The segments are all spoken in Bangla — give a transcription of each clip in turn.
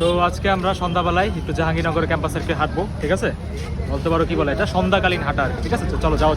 তো আজকে আমরা সন্ধ্যাবেলায় একটু জাহাঙ্গীরনগর ক্যাম্পাসের হাঁটবো, ঠিক আছে? বলতে পারো কি বলে এটা? সন্ধ্যাকালীন হাঁটার ঠিক আছে? চলো, যাওয়া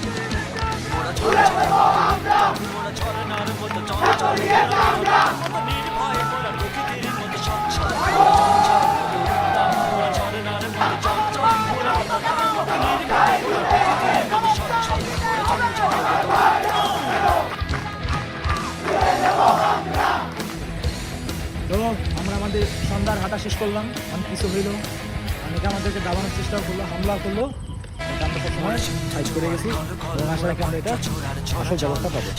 আমরা আমাদের সন্ধ্যার হাঁটা শেষ করলাম। অনেক কিছু হইল। অনেকে আমাদেরকে দাবানোর চেষ্টা করল হামলা করল। আমরা সবসময় সাইজ করে গেছি এবং আশা রাখি আমরা এটা আসল জবাবটা পাবো।